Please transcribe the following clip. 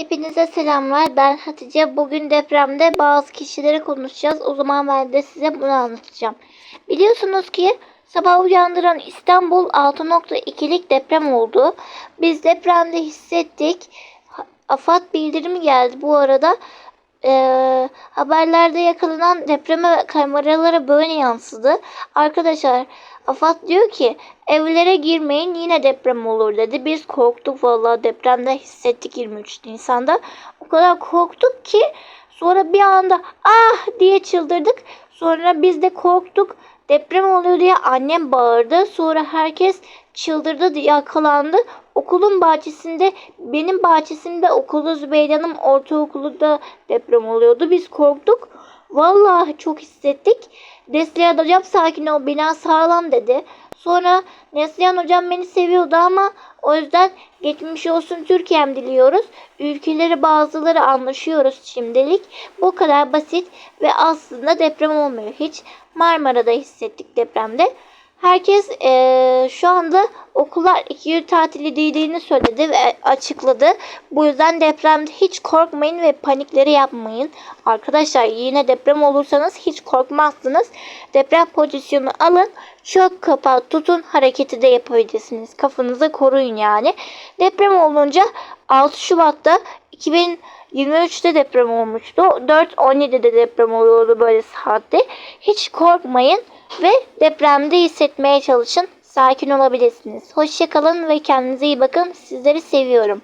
Hepinize selamlar. Ben Hatice. Bugün depremde bazı kişileri konuşacağız. O zaman ben de size bunu anlatacağım. Biliyorsunuz ki sabah uyandıran İstanbul 6.2'lik deprem oldu. Biz depremde hissettik. AFAD bildirimi geldi bu arada. Ee, haberlerde yakalanan depreme kameralara böyle yansıdı. Arkadaşlar AFAD diyor ki evlere girmeyin yine deprem olur dedi. Biz korktuk vallahi depremde hissettik 23 Nisan'da. O kadar korktuk ki sonra bir anda ah diye çıldırdık. Sonra biz de korktuk. Deprem oluyor diye annem bağırdı. Sonra herkes çıldırdı, yakalandı. Okulun bahçesinde, benim bahçesimde okulu Zübeyde Hanım ortaokulu da deprem oluyordu. Biz korktuk. Vallahi çok hissettik. Neslihan hocam sakin ol bina sağlam dedi. Sonra Neslihan hocam beni seviyordu ama o yüzden geçmiş olsun Türkiye'm diliyoruz. Ülkeleri bazıları anlaşıyoruz şimdilik. Bu kadar basit ve aslında deprem olmuyor hiç. Marmara'da hissettik depremde. Herkes eee, şu anda okullar iki gün tatili değdiğini söyledi ve açıkladı. Bu yüzden depremde hiç korkmayın ve panikleri yapmayın. Arkadaşlar yine deprem olursanız hiç korkmazsınız. Deprem pozisyonu alın. Çok kapağı tutun hareketi de yapabilirsiniz. Kafanızı koruyun yani. Deprem olunca 6 Şubat'ta 2023'te deprem olmuştu. 4.17'de deprem oluyordu böyle saatte. Hiç korkmayın ve depremde hissetmeye çalışın. Sakin olabilirsiniz. Hoşçakalın ve kendinize iyi bakın. Sizleri seviyorum.